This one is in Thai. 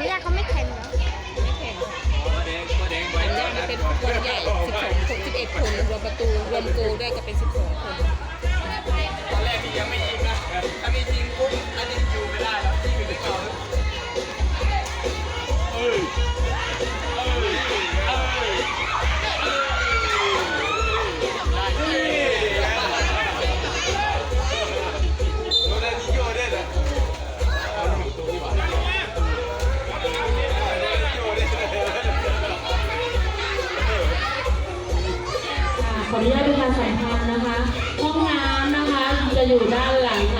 ามแยกเขาไม่แข็งเหรอไม่แข่งสามแยกเป็นคนใหญ่สิ12 11 คนรวมประตูรวมโกได้ก็เป็นสิบ12 ขออนุญาตดูการใส่ยพันนะคะ ห้องน้ำนะคะจะอยู่ด้านหลังค่ะ